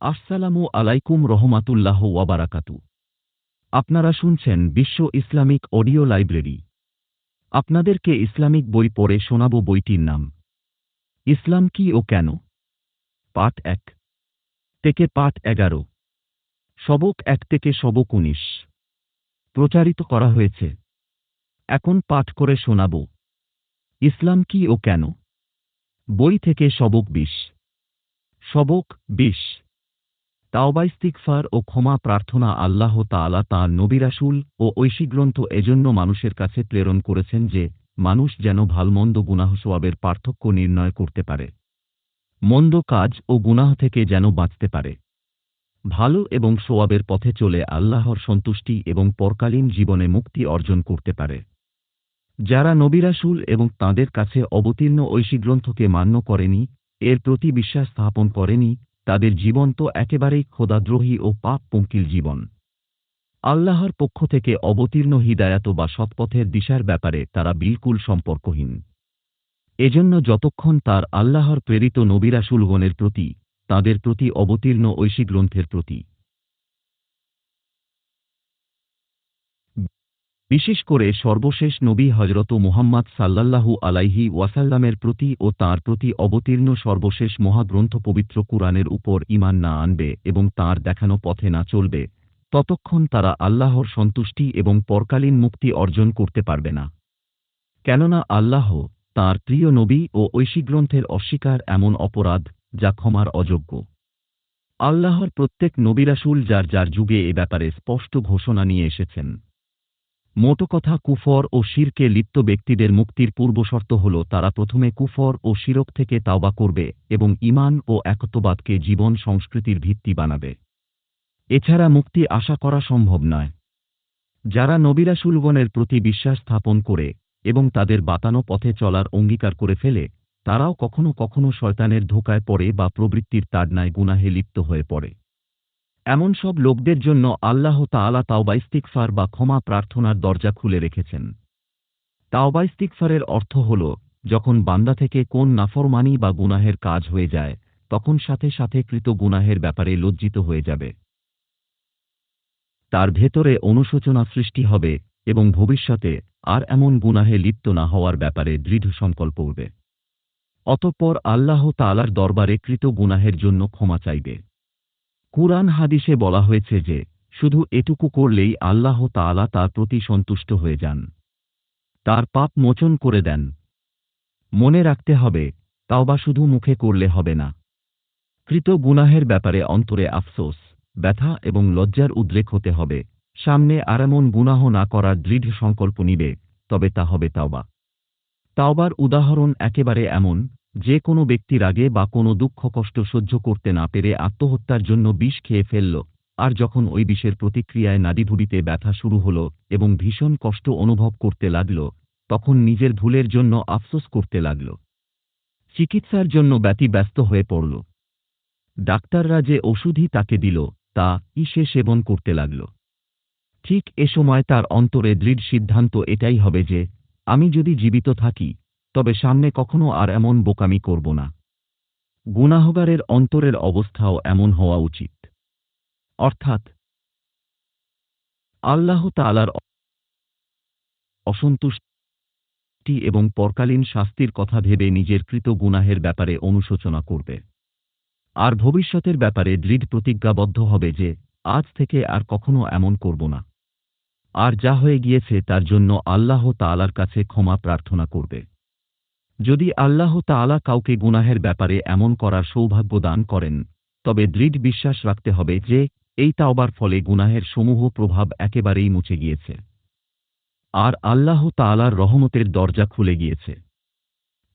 আসসালামু আলাইকুম রহমাতুল্লাহ ওয়াবারাকাতু আপনারা শুনছেন বিশ্ব ইসলামিক অডিও লাইব্রেরি। আপনাদেরকে ইসলামিক বই পড়ে শোনাব বইটির নাম, ইসলাম কি ও কেন? পাঠ এক থেকে পাঠ এগারো। সবক এক থেকে সবক উনিশ। প্রচারিত করা হয়েছে। এখন পাঠ করে শোনাব, ইসলাম কি ও কেন? বই থেকে সবক বিশ। সবক বিশ। তাওবাইস্তিকফার ও ক্ষমা প্রার্থনা আল্লাহ তাআলা তাঁর নবিরাসুল ও ঐশী গ্রন্থ এজন্য মানুষের কাছে প্রেরণ করেছেন যে, মানুষ যেন ভালমন্দ গুনাহ সোয়াবের পার্থক্য নির্ণয় করতে পারে। মন্দ কাজ ও গুনাহ থেকে যেন বাঁচতে পারে। ভালো এবং সোয়াবের পথে চলে আল্লাহর সন্তুষ্টি এবং পরকালীন জীবনে মুক্তি অর্জন করতে পারে। যারা নবিরাসুল এবং তাঁদের কাছে অবতীর্ণ ঐশী গ্রন্থকে মান্য করেনি, এর প্রতি বিশ্বাস স্থাপন করেনি তাদের জীবন তো একেবারেই খোদাদ্রোহী ও পাপ পঙ্কিল জীবন। আল্লাহর পক্ষ থেকে অবতীর্ণ হিদায়াত বা সৎপথের দিশার ব্যাপারে তারা বিলকুল সম্পর্কহীন। এজন্য যতক্ষণ তার আল্লাহর প্রেরিত নবিরাসুলগণের প্রতি, তাদের প্রতি অবতীর্ণ ঐশী গ্রন্থের প্রতি বিশেষ করে সর্বশেষ নবী হজরত মুহাম্মদ সাল্লাল্লাহু আলাইহি ওয়াসাল্লামের প্রতি ও তার প্রতি অবতীর্ণ সর্বশেষ মহাগ্রন্থ পবিত্র কুরআনের উপর ইমান না আনবে এবং তার দেখানো পথে না চলবে, ততক্ষণ তারা আল্লাহর সন্তুষ্টি এবং পরকালীন মুক্তি অর্জন করতে পারবে না। কেননা আল্লাহ তার প্রিয় নবী ও ঐশী গ্রন্থের অস্বীকার এমন অপরাধ যা ক্ষমার অযোগ্য। আল্লাহর প্রত্যেক নবিরাসুল যার যার যুগে এ ব্যাপারে স্পষ্ট ঘোষণা নিয়ে এসেছেন। মোটো কথা কুফর ও শিরকে লিপ্ত ব্যক্তিদের মুক্তির পূর্বশর্ত হল তারা প্রথমে কুফর ও শিরক থেকে তাওবা করবে এবং ইমান ও একত্ববাদকে জীবন সংস্কৃতির ভিত্তি বানাবে। এছাড়া মুক্তি আশা করা সম্ভব নয়। যারা নবিরাসুলগণের প্রতি বিশ্বাস স্থাপন করে এবং তাদের বাতানো পথে চলার অঙ্গীকার করে ফেলে, তারাও কখনো কখনো শয়তানের ধোকায় পড়ে বা প্রবৃত্তির তাড়নায় গুনাহে লিপ্ত হয়ে পড়ে। এমন সব লোকদের জন্য আল্লাহ তাআলা তাওবাইস্তিকফার বা ক্ষমা প্রার্থনার দরজা খুলে রেখেছেন। তাওবাইস্তিকফারের অর্থ হল, যখন বান্দা থেকে কোন নাফরমানি বা গুনাহের কাজ হয়ে যায়, তখন সাথে সাথে কৃত গুনাহের ব্যাপারে লজ্জিত হয়ে যাবে। তার ভেতরে অনুশোচনা সৃষ্টি হবে এবং ভবিষ্যতে আর এমন গুনাহে লিপ্ত না হওয়ার ব্যাপারে দৃঢ় সংকল্প উঠবে। অতঃপর আল্লাহ তালার দরবারে কৃত গুনাহের জন্য ক্ষমা চাইবে। কুরআন হাদিসে বলা হয়েছে যে, শুধু এটুকু করলেই আল্লাহ তাআলা তার প্রতি সন্তুষ্ট হয়ে যান। তার পাপ মোচন করে দেন। মনে রাখতে হবে, তাওবা শুধু মুখে করলে হবে না। কৃত গুনাহের ব্যাপারে অন্তরে আফসোস, ব্যথা এবং লজ্জার উদ্রেক হতে হবে। সামনে আর এমন গুনাহ না করার দৃঢ় সংকল্প নিবে, তবে তা হবে তাওবা। তাওবার উদাহরণ একেবারে এমন যে কোনো ব্যক্তির আগে বা কোনো দুঃখ কষ্ট সহ্য করতে না পেরে আত্মহত্যার জন্য বিষ খেয়ে ফেলল, আর যখন ওই বিষের প্রতিক্রিয়ায় নাড়িভুড়িতে ব্যথা শুরু হল এবং ভীষণ কষ্ট অনুভব করতে লাগল, তখন নিজের ভুলের জন্য আফসোস করতে লাগল। চিকিৎসার জন্য ব্যতি ব্যস্ত হয়ে পড়ল। ডাক্তাররা যে ওষুধই তাকে দিল, তা ইসে সেবন করতে লাগল। ঠিক এ সময় তার অন্তরে দৃঢ় সিদ্ধান্ত এটাই হবে যে, আমি যদি জীবিত থাকি তবে সামনে কখনো আর এমন বোকামি করব না। গুনাহগারের অন্তরের অবস্থাও এমন হওয়া উচিত। অর্থাৎ, আল্লাহ তালার অসন্তুষ্টি এবং পরকালীন শাস্তির কথা ভেবে নিজের কৃত গুনাহের ব্যাপারে অনুশোচনা করবে। আর ভবিষ্যতের ব্যাপারে দৃঢ় প্রতিজ্ঞাবদ্ধ হবে যে, আজ থেকে আর কখনো এমন করব না। আর যা হয়ে গিয়েছে তার জন্য আল্লাহ তালার কাছে ক্ষমা প্রার্থনা করবে। যদি আল্লাহ তাআলা কাউকে গুনাহের ব্যাপারে এমন করার সৌভাগ্য দান করেন, তবে দৃঢ় বিশ্বাস রাখতে হবে যে, এই তাওবার ফলে গুনাহের সমূহ প্রভাব একেবারেই মুছে গিয়েছে। আর আল্লাহ তাআলার রহমতের দরজা খুলে গিয়েছে।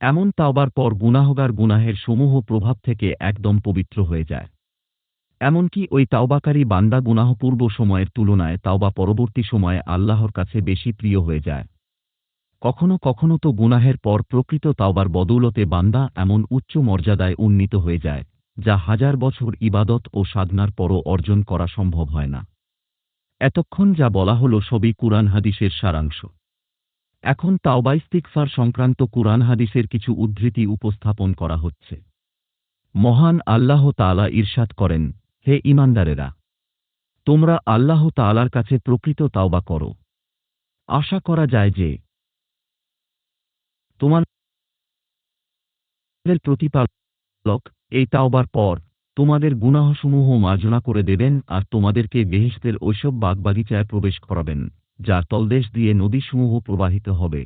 এমন তাওবার পর গুনাহগার গুনাহের সমূহ প্রভাব থেকে একদম পবিত্র হয়ে যায়। এমনকি ওই তাওবাকারী বান্দা গুনাহপূর্ব সময়ের তুলনায় তাওবা পরবর্তী সময়ে আল্লাহর কাছে বেশি প্রিয় হয়ে যায়। কখনো কখনো তো গুনাহের পর প্রকৃত তাওবার বদৌলতে বান্দা এমন উচ্চ মর্যাদায় উন্নীত হয়ে যায়, যা হাজার বছর ইবাদত ও সাধনার পরও অর্জন করা সম্ভব হয় না। এতক্ষণ যা বলা হল সবই কুরআন হাদিসের সারাংশ। এখন তাওবাইস্তিকফার সংক্রান্ত কুরআন হাদিসের কিছু উদ্ধৃতি উপস্থাপন করা হচ্ছে। মহান আল্লাহ তাআলা ইরশাদ করেন, হে ইমানদারেরা তোমরা আল্লাহ তাআলার কাছে প্রকৃত তাওবা করো। আশা করা যায় যে তোমাদের প্রতিপালক এই তাওবার পর তোমাদের গুনাহসমূহ মার্জনা করে দেবেন আর তোমাদেরকে বেহেশতের ঐসব বাগবাগিচায় প্রবেশ করাবেন যার তলদেশ দিয়ে নদীসমূহ প্রবাহিত হবে।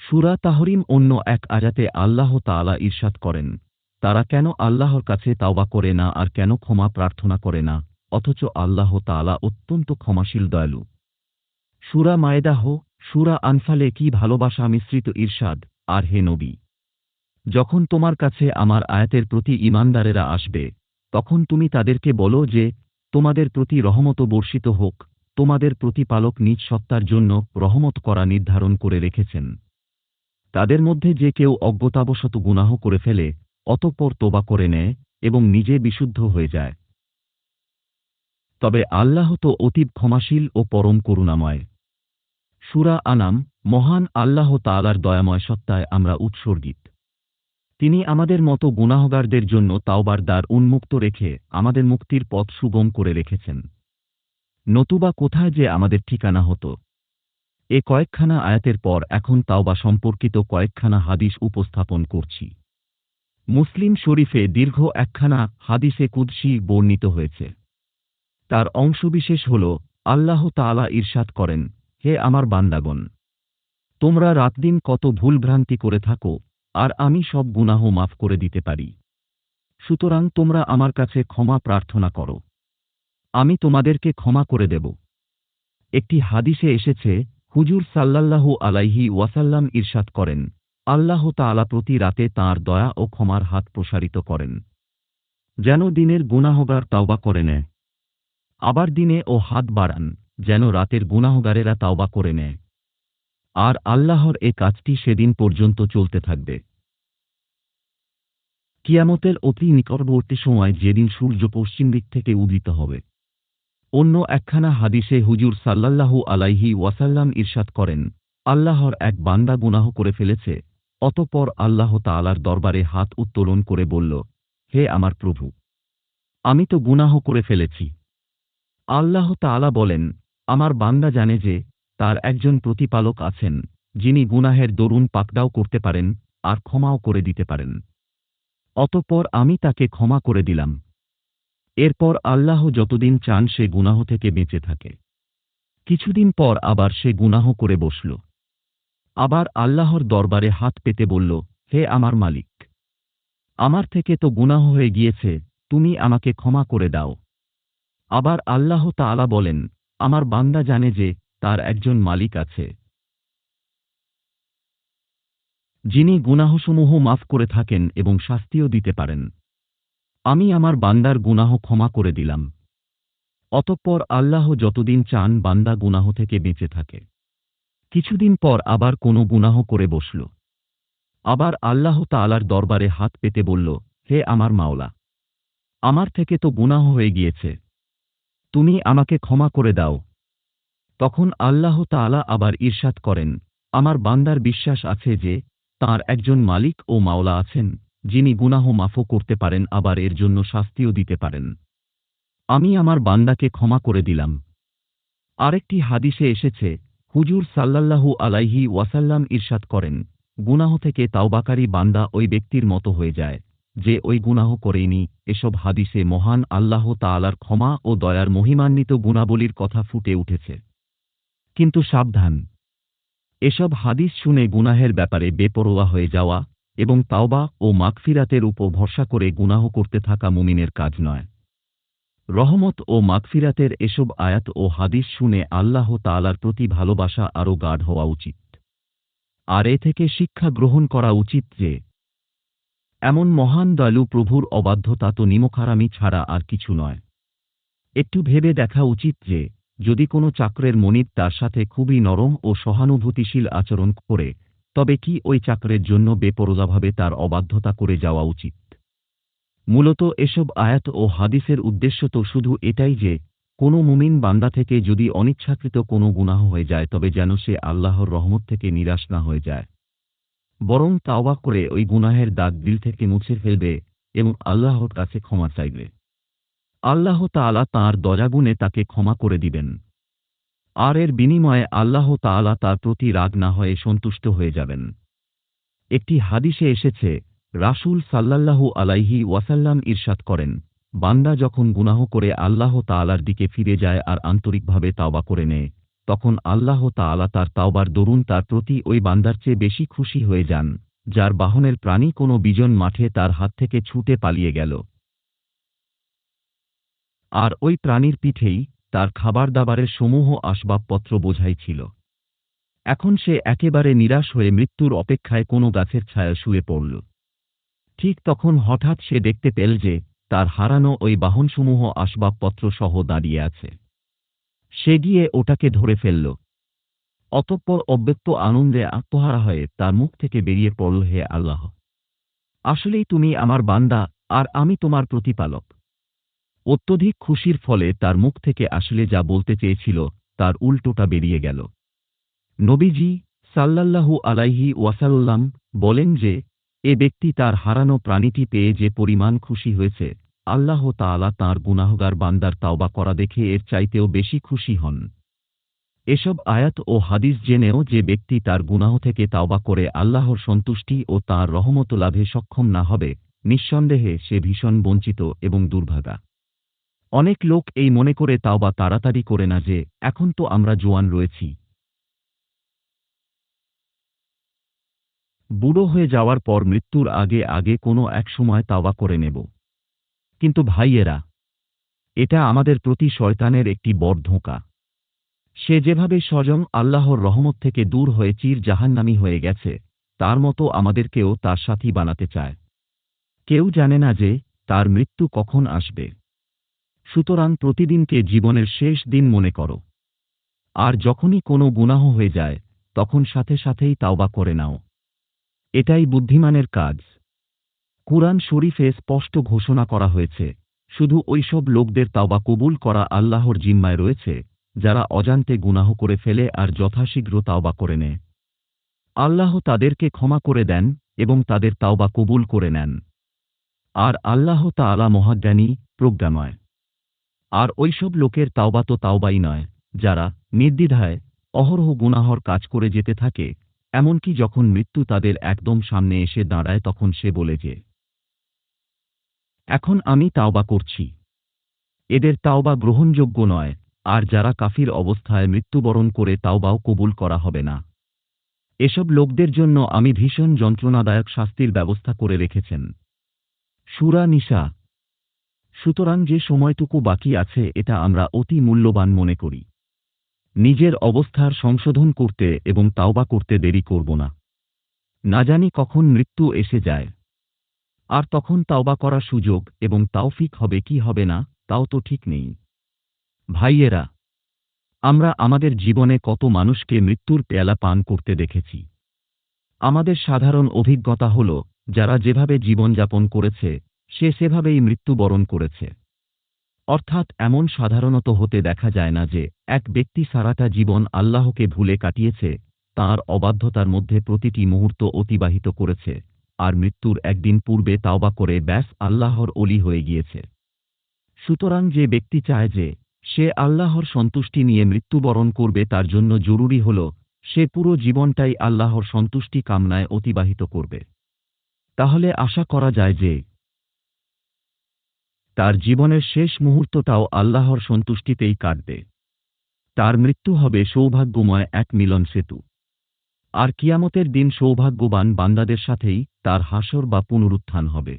সুরা তাহরিম অন্য এক আজাতে আল্লাহ তাআলা ঈর্ষাদ করেন, তারা কেন আল্লাহর কাছে তাওবা করে না আর কেন ক্ষমা প্রার্থনা করে না, অথচ আল্লাহ তাআলা অত্যন্ত ক্ষমাশীল দয়ালু। সুরা মায়েদাহ সুরা আনফালে কি ভালোবাসা মিশ্রিত ঈর্ষাদ আর হে নবী, যখন তোমার কাছে আমার আয়াতের প্রতি ইমানদারেরা আসবে, তখন তুমি তাদেরকে বলো যে, তোমাদের প্রতি রহমত বর্ষিত হোক, তোমাদের প্রতিপালক নিজ সত্তার জন্য রহমত করা নির্ধারণ করে রেখেছেন। তাদের মধ্যে যে কেউ অজ্ঞতাবশত গুনাহ করে ফেলে, অতঃপর তোবা করে নেয় এবং নিজে বিশুদ্ধ হয়ে যায়। তবে আল্লাহ তো অতীব ক্ষমাশীল ও পরম করুণাময়। সুরা আনাম মহান আল্লাহ তাআলার দয়াময় সত্তায় আমরা উৎসর্গিত। তিনি আমাদের মতো গুনাহগারদের জন্য তাওবার দ্বার উন্মুক্ত রেখে আমাদের মুক্তির পথ সুগম করে রেখেছেন। নতুবা কোথায় যে আমাদের ঠিকানা হতো। এ কয়েকখানা আয়াতের পর এখন তাওবা সম্পর্কিত কয়েকখানা হাদিস উপস্থাপন করছি। মুসলিম শরীফে দীর্ঘ একখানা হাদিসে কুদ্সি বর্ণিত হয়েছে। তার অংশবিশেষ হল, আল্লাহ তাআলা ঈর্ষাদ করেন হে আমার বান্দাগণ, তোমরা রাতদিন কত ভুলভ্রান্তি করে থাকো, আর আমি সব গুনাহ মাফ করে দিতে পারি। সুতরাং তোমরা আমার কাছে ক্ষমা প্রার্থনা করো। আমি তোমাদেরকে ক্ষমা করে দেব। একটি হাদিসে এসেছে, হুজুর সাল্লাল্লাহু আলাইহি ওয়াসাল্লাম ঈর্ষাদ করেন, আল্লাহ তাআলা প্রতি রাতে তাঁর দয়া ও ক্ষমার হাত প্রসারিত করেন। যেন দিনের গুনাহগার তাওবা করে নেয়। আবার দিনে ও হাত বাড়ান। যেন রাতের গুনাহগারেরা তাওবা করে নেয়। আর আল্লাহর এ কাজটি সেদিন পর্যন্ত চলতে থাকবে। কিয়ামতের অতি নিকটবর্তী সময় যেদিন সূর্য পশ্চিম দিক থেকে উদিত হবে। অন্য একখানা হাদিসে হুজুর সাল্লাল্লাহু আলাইহি ওয়াসাল্লাম ঈর্ষাদ করেন, আল্লাহর এক বান্দা গুনাহ করে ফেলেছে, অতপর আল্লাহ তাআলার দরবারে হাত উত্তোলন করে বলল, হে আমার প্রভু, আমি তো গুনাহ করে ফেলেছি। আল্লাহ তাআলা বলেন আমার বান্দা জানে যে, তার একজন প্রতিপালক আছেন, যিনি গুনাহের দরুন পাকড়াও করতে পারেন, আর ক্ষমাও করে দিতে পারেন। অতঃপর আমি তাকে ক্ষমা করে দিলাম। এরপর আল্লাহ যতদিন চান সে গুনাহ থেকে বেঁচে থাকে। কিছুদিন পর আবার সে গুনাহ করে বসল। আবার আল্লাহর দরবারে হাত পেতে বলল, হে আমার মালিক, আমার থেকে তো গুনাহ হয়ে গিয়েছে, তুমি আমাকে ক্ষমা করে দাও। আবার আল্লাহ তাআলা বলেন আমার বান্দা জানে যে তার একজন মালিক আছে। যিনি গুনাহসমূহ মাফ করে থাকেন এবং শাস্তিও দিতে পারেন। আমি আমার বান্দার গুনাহ ক্ষমা করে দিলাম। অতঃপর আল্লাহ যতদিন চান বান্দা গুনাহ থেকে বেঁচে থাকে। কিছুদিন পর আবার কোনো গুনাহ করে বসল। আবার আল্লাহ তাআলার দরবারে হাত পেতে বলল, হে আমার মাওলা, আমার থেকে তো গুনাহ হয়ে গিয়েছে। তুমি আমাকে ক্ষমা করে দাও। তখন আল্লাহ তাআলা আবার ঈর্ষাদ করেন, আমার বান্দার বিশ্বাস আছে যে, তার একজন মালিক ও মাওলা আছেন, যিনি গুনাহ মাফও করতে পারেন, আবার এর জন্য শাস্তিও দিতে পারেন। আমি আমার বান্দাকে ক্ষমা করে দিলাম। আরেকটি হাদিসে এসেছে, হুজুর সাল্লাল্লাহু আলাইহি ওয়াসাল্লাম ঈর্ষাদ করেন, গুনাহ থেকে তাওবাকারী বান্দা ওই ব্যক্তির মতো হয়ে যায়। যে ওই গুনাহ করেনি, এসব হাদিসে মহান আল্লাহ তালার ক্ষমা ও দয়ার মহিমান্বিত গুণাবলীর কথা ফুটে উঠেছে। কিন্তু সাবধান। এসব হাদিস শুনে গুনাহের ব্যাপারে বেপরোয়া হয়ে যাওয়া এবং তাওবা ও মাগফিরাতের উপর ভরসা করে গুনাহ করতে থাকা মুমিনের কাজ নয়। রহমত ও মাগফিরাতের এসব আয়াত ও হাদিস শুনে আল্লাহ তালার প্রতি ভালোবাসা আরও গাঢ় হওয়া উচিত। আর এ থেকে শিক্ষা গ্রহণ করা উচিত যে এমন মহান দয়ালু প্রভুর অবাধ্যতা তো নিমখারামি ছাড়া আর কিছু নয়। একটু ভেবে দেখা উচিত যে, যদি কোনো চাকরের মনিব তার সাথে খুবই নরম ও সহানুভূতিশীল আচরণ করে, তবে কি ওই চাকরের জন্য বেপরোদাভাবে তার অবাধ্যতা করে যাওয়া উচিত? মূলত এসব আয়াত ও হাদিসের উদ্দেশ্য তো শুধু এটাই যে, কোনো মুমিন বান্দা থেকে যদি অনিচ্ছাকৃত কোনো গুনাহ হয়ে যায় তবে যেন সে আল্লাহর রহমত থেকে নিরাশ না হয়ে যায়। বরং তাওবা করে ওই গুনাহের দাগ দিল থেকে মুছে ফেলবে এবং আল্লাহর কাছে ক্ষমা চাইবে। আল্লাহ তাআলা তাঁর দয়াগুণে তাকে ক্ষমা করে দিবেন। আর এর বিনিময়ে আল্লাহ তাআলা তার প্রতি রাগ না হয়ে সন্তুষ্ট হয়ে যাবেন। একটি হাদিসে এসেছে, রাসূল সাল্লাল্লাহু আলাইহি ওয়াসাল্লাম ইরশাদ করেন, বান্দা যখন গুনাহ করে আল্লাহ তালার দিকে ফিরে যায় আর আন্তরিকভাবে তাওবা করে নেয় তখন আল্লাহ তাআলা তার তাওবার দরুন তার প্রতি ওই বান্দার চেয়ে বেশি খুশি হয়ে যান, যার বাহনের প্রাণী কোনো বিজন মাঠে তার হাত থেকে ছুটে পালিয়ে গেল। আর ওই প্রাণীর পিঠেই তার খাবার দাবারের সমূহ আসবাবপত্র বোঝাই ছিল। এখন সে একেবারে নিরাশ হয়ে মৃত্যুর অপেক্ষায় কোনো গাছের ছায়া শুয়ে পড়ল। ঠিক তখন হঠাৎ সে দেখতে পেল যে তার হারানো ওই বাহনসমূহ আসবাবপত্র সহ দাঁড়িয়ে আছে। সে গিয়ে ওটাকে ধরে ফেলল। অতঃপর অব্যক্ত আনন্দে আত্মহারা হয়ে তার মুখ থেকে বেরিয়ে পড়ল হে আল্লাহ। আসলেই তুমি আমার বান্দা আর আমি তোমার প্রতিপালক। অত্যধিক খুশির ফলে তার মুখ থেকে আসলে যা বলতে চেয়েছিল তার উল্টোটা বেরিয়ে গেল। নবীজি সাল্লাল্লাহু আলাইহি ওয়াসাল্লাম বলেন যে, এ ব্যক্তি তার হারানো প্রাণীটি পেয়ে যে পরিমাণ খুশি হয়েছে আল্লাহ তাআলা তাঁর গুনাহগার বান্দার তাওবা করা দেখে এর চাইতেও বেশি খুশি হন। এসব আয়াত ও হাদিস জেনেও যে ব্যক্তি তার গুনাহ থেকে তাওবা করে আল্লাহর সন্তুষ্টি ও তাঁর রহমত লাভে সক্ষম না হবে, নিঃসন্দেহে সে ভীষণ বঞ্চিত এবং দুর্ভাগা। অনেক লোক এই মনে করে তাওবা তাড়াতাড়ি করে না যে, এখন তো আমরা জোয়ান রয়েছি। বুড়ো হয়ে যাওয়ার পর মৃত্যুর আগে আগে কোনো এক সময় তাওবা করে নেব। কিন্তু ভাইয়েরা, এটা আমাদের প্রতি শয়তানের একটি বড় ধোঁকা। সে যেভাবে স্বজন আল্লাহর রহমত থেকে দূর হয়ে চির জাহান্নামী হয়ে গেছে, তার মতো আমাদেরকেও তার সাথী বানাতে চায়। কেউ জানে না যে তার মৃত্যু কখন আসবে। সুতরাং প্রতিদিনকে জীবনের শেষ দিন মনে করো। আর যখনই কোনো গুনাহ হয়ে যায়, তখন সাথে সাথেই তাওবা করে নাও। এটাই বুদ্ধিমানের কাজ। কুরআন শরীফে স্পষ্ট ঘোষণা করা হয়েছে। শুধু ওইসব লোকদের তাওবা কবুল করা আল্লাহর জিম্মায় রয়েছে, যারা অজান্তে গুনাহ করে ফেলে আর যথাশীঘ্র তাওবা করে নেয়। আল্লাহ তাদেরকে ক্ষমা করে দেন এবং তাদের তাওবা কবুল করে নেন। আর আল্লাহ তা আলা মহাজ্ঞানী, প্রজ্ঞাময়। আর ওইসব লোকের তাওবা তো তাওবাই নয়, যারা নির্দ্বিধায় অহরহ গুনাহর কাজ করে যেতে থাকে, এমনকি যখন মৃত্যু তাদের একদম সামনে এসে দাঁড়ায় তখন সে বলে যে এখন আমি তাওবা করছি। এদের তাওবা গ্রহণযোগ্য নয়, আর যারা কাফির অবস্থায় মৃত্যুবরণ করে তাওবাও কবুল করা হবে না। এসব লোকদের জন্য আমি ভীষণ যন্ত্রণাদায়ক শাস্তির ব্যবস্থা করে রেখেছেন। সুরা নিশা সুতরাং যে সময়টুকু বাকি আছে, এটা আমরা অতি মূল্যবান মনে করি। নিজের অবস্থার সংশোধন করতে এবং তাওবা করতে দেরি করব না। না জানি কখন মৃত্যু এসে যায়। আর তখন তাওবা করার সুযোগ এবং তাওফিক হবে কি হবে না, তাও তো ঠিক নেই। ভাইয়েরা, আমরা আমাদের জীবনে কত মানুষকে মৃত্যুর পেয়ালা পান করতে দেখেছি। আমাদের সাধারণ অভিজ্ঞতা হল, যারা যেভাবে জীবনযাপন করেছে, সে সেভাবেই মৃত্যুবরণ করেছে। অর্থাৎ এমন সাধারণত হতে দেখা যায় না যে, এক ব্যক্তি সারাটা জীবন আল্লাহকে ভুলে কাটিয়েছে, তার অবাধ্যতার মধ্যে প্রতিটি মুহূর্ত অতিবাহিত করেছে। আর মৃত্যুর একদিন পূর্বে তাওবা করে ব্যাস আল্লাহর অলি হয়ে গিয়েছে। সুতরাং যে ব্যক্তি চায় যে সে আল্লাহর সন্তুষ্টি নিয়ে মৃত্যুবরণ করবে তার জন্য জরুরি হল, সে পুরো জীবনটাই আল্লাহর সন্তুষ্টি কামনায় অতিবাহিত করবে। তাহলে আশা করা যায় যে তার জীবনের শেষ মুহূর্তটাও আল্লাহর সন্তুষ্টিতেই কাটবে। তার মৃত্যু হবে সৌভাগ্যময় এক মিলন সেতু। আর কিয়ামতের দিন সৌভাগ্যবান বান্দাদের সাথেই তার হাসর বা পুনরুত্থান হবে।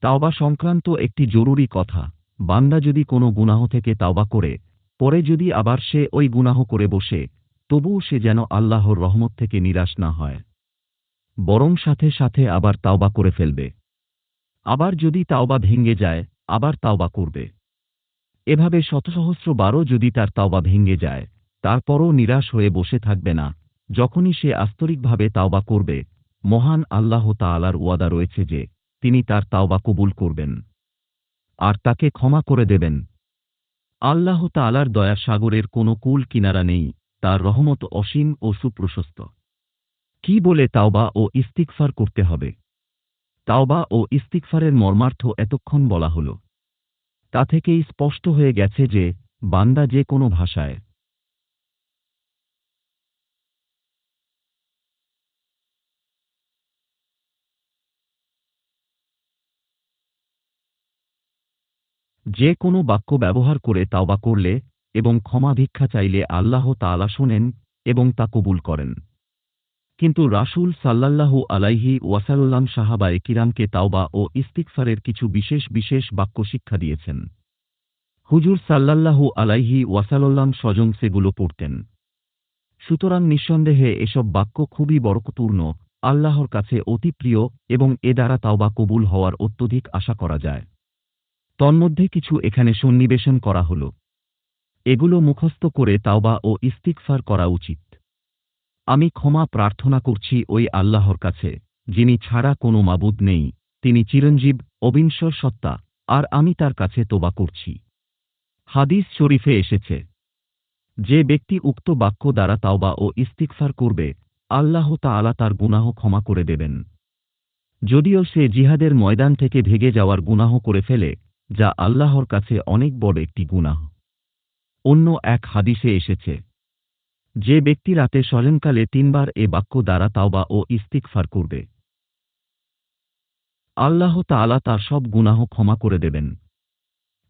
তাওবা সংক্রান্ত একটি জরুরি কথা, বান্দা যদি কোনো গুনাহ থেকে তাওবা করে, পরে যদি আবার সে ওই গুনাহ করে বসে, তবুও সে যেন আল্লাহর রহমত থেকে নিরাশ না হয়। বরং সাথে সাথে আবার তাওবা করে ফেলবে। আবার যদি তাওবা ভেঙ্গে যায়, আবার তাওবা করবে। এভাবে শতসহস্র বারও যদি তার তাওবা ভেঙ্গে যায়, তারপরও নিরাশ হয়ে বসে থাকবে না। যখনই সে আস্তরিকভাবে তাওবা করবে, মহান আল্লাহ তাআলার ওয়াদা রয়েছে যে, তিনি তার তাওবা কবুল করবেন। আর তাকে ক্ষমা করে দেবেন। আল্লাহ তাআলার দয়া সাগরের কোনো কুল কিনারা নেই, তার রহমত অসীম ও সুপ্রশস্ত। কি বলে তাওবা ও ইস্তিকফার করতে হবে? তাওবা ও ইস্তিকফারের মর্মার্থ এতক্ষণ বলা হল। তা থেকেই স্পষ্ট হয়ে গেছে যে, বান্দা যে কোনো ভাষায় যে কোনো বাক্য ব্যবহার করে তাওবা করলে এবং ক্ষমা ভিক্ষা চাইলে আল্লাহ তাআলা শোনেন এবং তা কবুল করেন। কিন্তু রাসূল সাল্লাল্লাহু আলাইহি ওয়াসাল্লাম সাহাবায়ে কিরামকে তাওবা ও ইস্তিগফারের কিছু বিশেষ বিশেষ বাক্য শিক্ষা দিয়েছেন। হুজুর সাল্লাল্লাহু আলাইহি ওয়াসাল্লাম স্বজন সেগুলো পড়তেন। সুতরাং নিঃসন্দেহে এসব বাক্য খুবই বরকতপূর্ণ, আল্লাহর কাছে অতি প্রিয় এবং এ দ্বারা তাওবা কবুল হওয়ার অত্যধিক আশা করা যায়। তন্মধ্যে কিছু এখানে সন্নিবেশন করা হল। এগুলো মুখস্থ করে তাওবা ও ইস্তিকফার করা উচিত। আমি ক্ষমা প্রার্থনা করছি ওই আল্লাহর কাছে, যিনি ছাড়া কোনো মাবুদ নেই, তিনি চিরঞ্জীব, অবিনশ্বর সত্তা, আর আমি তার কাছে তোবা করছি। হাদিস শরীফে এসেছে, যে ব্যক্তি উক্ত বাক্য দ্বারা তাওবা ও ইস্তিকফার করবে, আল্লাহ তাআলা তার গুনাহ ক্ষমা করে দেবেন। যদিও সে জিহাদের ময়দান থেকে ভেগে যাওয়ার গুনাহ করে ফেলে যা আল্লাহর কাছে অনেক বড় একটি গুনাহ। অন্য এক হাদিসে এসেছে, যে ব্যক্তি রাতে স্বয়ংকালে তিনবার এ বাক্য দ্বারা তাওবা ও ইস্তিকফার করবে, আল্লাহ তাআলা তার সব গুনাহ ক্ষমা করে দেবেন।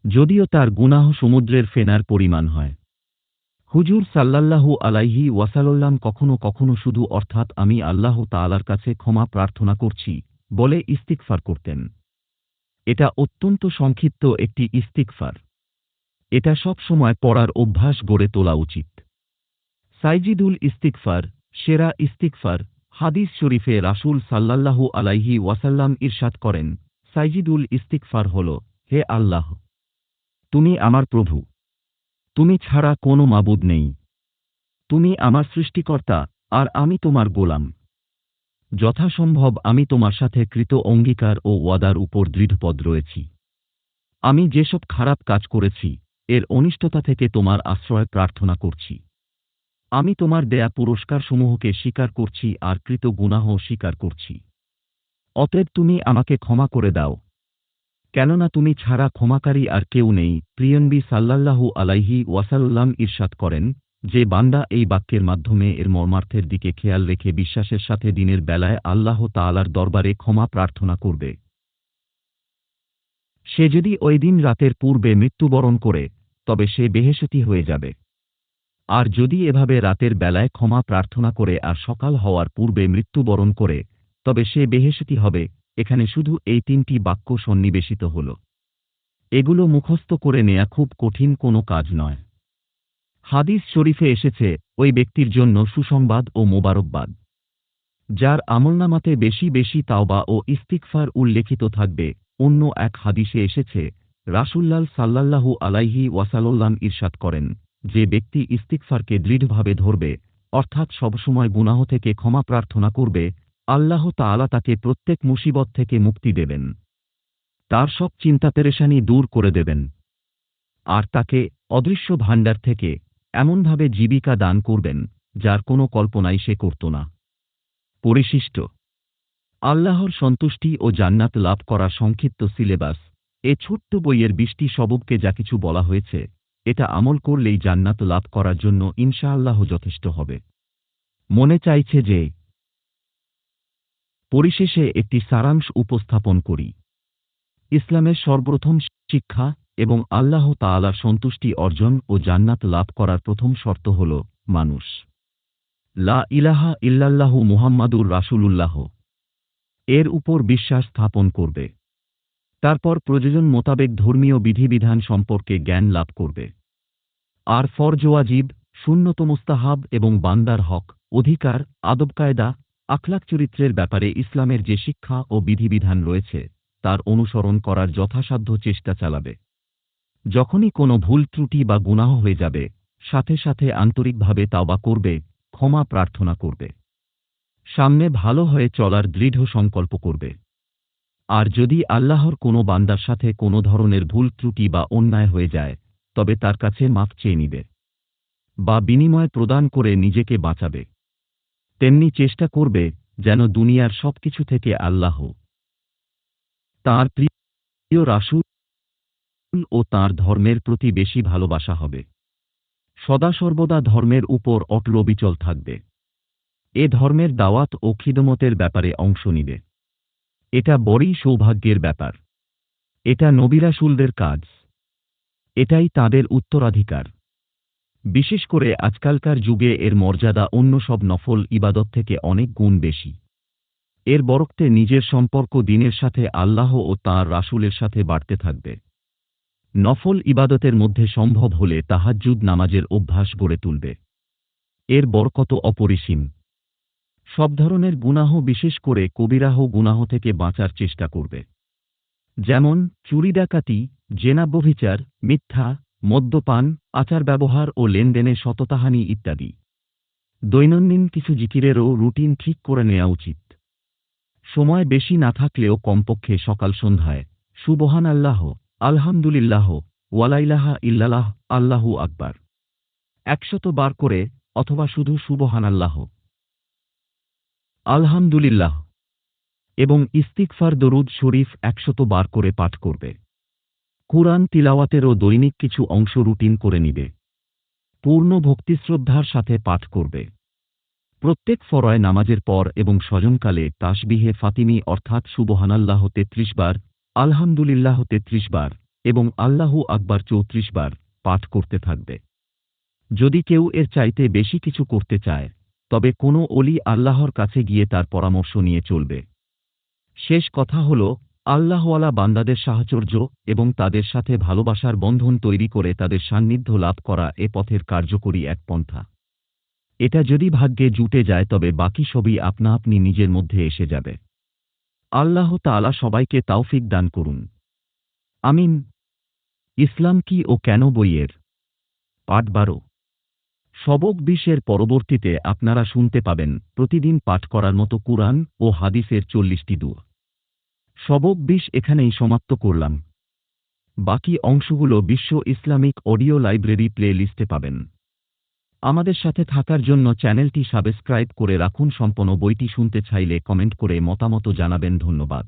যদিও তার গুনাহ সমুদ্রের ফেনার পরিমাণ হয়। হুজুর সাল্লাল্লাহু আলাইহি ওয়াসাল্লাম কখনো কখনো শুধু অর্থাৎ আমি আল্লাহ তাআলার কাছে ক্ষমা প্রার্থনা করছি বলে ইস্তিকফার করতেন। এটা অত্যন্ত সংক্ষিপ্ত একটি ইস্তিকফার এটা সব সময় পড়ার অভ্যাস গড়ে তোলা উচিত। সাইজিদুল ইস্তিকফার সেরা ইস্তিকফার হাদিস শরীফে রাসূল সাল্লাল্লাহু আলাইহি ওয়াসাল্লাম ইরশাদ করেন, সাইজিদুল ইস্তিকফার হল, হে আল্লাহ, তুমি আমার প্রভু। তুমি ছাড়া কোনো মাবুদ নেই। তুমি আমার সৃষ্টিকর্তা, আর আমি তোমার গোলাম। যথাসম্ভব আমি তোমার সাথে কৃত অঙ্গীকার ও ওয়াদার উপর দৃঢ়পদ রয়েছি। আমি যেসব খারাপ কাজ করেছি, এর অনিষ্টতা থেকে তোমার আশ্রয় প্রার্থনা করছি। আমি তোমার দেয়া পুরস্কারসমূহকে স্বীকার করছি আর কৃত গুনাহ স্বীকার করছি। অতএব তুমি আমাকে ক্ষমা করে দাও। কেননা তুমি ছাড়া ক্ষমাকারী আর কেউ নেই, প্রিয়নবী সাল্লাল্লাহু আলাইহি ওয়াসাল্লাম ইরশাদ করেন যে বান্দা এই বাক্যের মাধ্যমে এর মর্মার্থের দিকে খেয়াল রেখে বিশ্বাসের সাথে দিনের বেলায় আল্লাহ তালার দরবারে ক্ষমা প্রার্থনা করবে। সে যদি ওই দিন রাতের পূর্বে মৃত্যুবরণ করে, তবে সে বেহেশতি হয়ে যাবে। আর যদি এভাবে রাতের বেলায় ক্ষমা প্রার্থনা করে আর সকাল হওয়ার পূর্বে মৃত্যুবরণ করে, তবে সে বেহেশতি হবে, এখানে শুধু এই তিনটি বাক্য সন্নিবেশিত হল। এগুলো মুখস্থ করে নেয়া খুব কঠিন কোনো কাজ নয়। হাদিস শরীফে এসেছে, ওই ব্যক্তির জন্য সুসংবাদ ও মোবারকবাদ। যার আমলনামাতে বেশি বেশি তাওবা ও ইস্তিকফার উল্লেখিত থাকবে, অন্য এক হাদিসে এসেছে রাসুল্লাল সাল্লাল্লাহু আলাইহি ওয়াসাল্লাম ইরশাদ করেন, যে ব্যক্তি ইস্তিকফারকে দৃঢ়ভাবে ধরবে, অর্থাৎ সবসময় গুনাহ থেকে ক্ষমা প্রার্থনা করবে, আল্লাহ তাআলা তাকে প্রত্যেক মুসিবত থেকে মুক্তি দেবেন। তার সব চিন্তা পেরেশানি দূর করে দেবেন। আর তাকে অদৃশ্য ভাণ্ডার থেকে এমনভাবে জীবিকা দান করবেন, যার কোনো কল্পনাই সে করত না। পরিশিষ্ট। আল্লাহর সন্তুষ্টি ও জান্নাত লাভ করা সংক্ষিপ্ত সিলেবাস। এ ছোট্ট বইয়ের বৃষ্টি সববকে যা কিছু বলা হয়েছে, এটা আমল করলেই জান্নাত লাভ করার জন্য ইনশাআল্লাহ যথেষ্ট হবে। মনে চাইছে যে, পরিশেষে একটি সারাংশ উপস্থাপন করি। ইসলামের সর্বপ্রথম শিক্ষা এবং আল্লাহ তাআলার সন্তুষ্টি অর্জন ও জান্নাত লাভ করার প্রথম শর্ত হল মানুষ। লা ইলাহা ইল্লাল্লাহু মুহাম্মাদুর রাসূলুল্লাহ। এর উপর বিশ্বাস স্থাপন করবে। তারপর প্রয়োজন মোতাবেক ধর্মীয় বিধিবিধান সম্পর্কে জ্ঞান লাভ করবে। আর ফরজ ওয়াজিব শূন্যত মুস্তাহাব এবং বান্দার হক, অধিকার আদবকায়দা আখলাক চরিত্রের ব্যাপারে ইসলামের যে শিক্ষা ও বিধিবিধান রয়েছে, তার অনুসরণ করার যথাসাধ্য চেষ্টা চালাবে। যখনই কোনো ভুল ত্রুটি বা গুনাহ হয়ে যাবে, সাথে সাথে আন্তরিকভাবে তাওবা করবে, ক্ষমা প্রার্থনা করবে। সামনে ভালো হয়ে চলার দৃঢ় সংকল্প করবে। আর যদি আল্লাহর কোনো বান্দার সাথে কোনো ধরনের ভুল ত্রুটি বা অন্যায় হয়ে যায়, তবে তার কাছে মাফ চেয়ে নিবে বা বিনিময় প্রদান করে নিজেকে বাঁচাবে। তেমনি চেষ্টা করবে যেন দুনিয়ার সবকিছু থেকে আল্লাহ তাঁর প্রিয় রাসূল ও তার ধর্মের প্রতি বেশি ভালোবাসা হবে। সদা সর্বদা ধর্মের উপর অটল বিচল থাকবে। এ ধর্মের দাওয়াত ও খিদমতের ব্যাপারে অংশ নিবে। এটা বড়ই সৌভাগ্যের ব্যাপার। এটা নবিরাসুলদের কাজ। এটাই তাদের উত্তরাধিকার। বিশেষ করে আজকালকার যুগে এর মর্যাদা অন্য সব নফল ইবাদত থেকে অনেক গুণ বেশি। এর বরক্তে নিজের সম্পর্ক দিনের সাথে আল্লাহ ও তাঁর রাসুলের সাথে বাড়তে থাকবে। নফল ইবাদতের মধ্যে সম্ভব হলে তাহাজ্জুদ নামাজের অভ্যাস গড়ে তুলবে। এর বরকত অপরিসীম। সব ধরনের গুনাহ বিশেষ করে কবিরাহ গুনাহ থেকে বাঁচার চেষ্টা করবে। যেমন, চুরি ডাকাতি জেনাব্যভিচার মিথ্যা, মদ্যপান, আচার ব্যবহার ও লেনদেনে সততাহানি ইত্যাদি। দৈনন্দিন কিছু জিকিরেরও রুটিন ঠিক করে নেওয়া উচিত। সময় বেশি না থাকলেও কমপক্ষে সকাল সন্ধ্যায়। সুবহান আল্লাহ আলহামদুলিল্লাহ, ওয়ালাইলাহা ইল্লালাহ আল্লাহু আকবার। একশত বার করে, অথবা শুধু সুবহান আল্লাহ আলহামদুলিল্লাহ। এবং ইস্তিকফার দরুদ শরীফ একশত বার করে পাঠ করবে। কুরআন তিলাওয়াতেরও দৈনিক কিছু অংশ রুটিন করে নিবে। পূর্ণ ভক্তিশ্রদ্ধার সাথে পাঠ করবে। প্রত্যেক ফরয় নামাজের পর এবং স্বজনকালে তাসবিহে ফাতিমি অর্থাৎ সুবহানাল্লাহ তেত্রিশ বার আলহামদুলিল্লাহ তেত্রিশ বার এবং আল্লাহু আকবার চৌত্রিশ বার পাঠ করতে থাকবে। যদি কেউ এর চাইতে বেশি কিছু করতে চায়, তবে কোনো অলি আল্লাহর কাছে গিয়ে তার পরামর্শ নিয়ে চলবে। শেষ কথা হল, আল্লাহওয়ালা বান্দাদের সাহচর্য এবং তাদের সাথে ভালোবাসার বন্ধন তৈরি করে তাদের সান্নিধ্য লাভ করা এ পথের কার্যকরী এক পন্থা। এটা যদি ভাগ্যে জুটে যায়, তবে বাকি সবই আপনা আপনি নিজের মধ্যে এসে যাবে। আল্লাহ তাআলা সবাইকে তাওফিক দান করুন। আমিন। ইসলাম কি ও কেন বইয়ের? পাঠ বারো। সবক বিশের পরবর্তীতে আপনারা শুনতে পাবেন প্রতিদিন পাঠ করার মতো কুরআন ও হাদিসের চল্লিশটি দূর। সবক বিশ এখানেই সমাপ্ত করলাম। বাকি অংশগুলো বিশ্ব ইসলামিক অডিও লাইব্রেরি প্লে লিস্টে পাবেন। আমাদের সাথে থাকার জন্য চ্যানেলটি সাবস্ক্রাইব করে রাখুন সম্পন্ন বইটি শুনতে চাইলে কমেন্ট করে মতামত জানাবেন, ধন্যবাদ।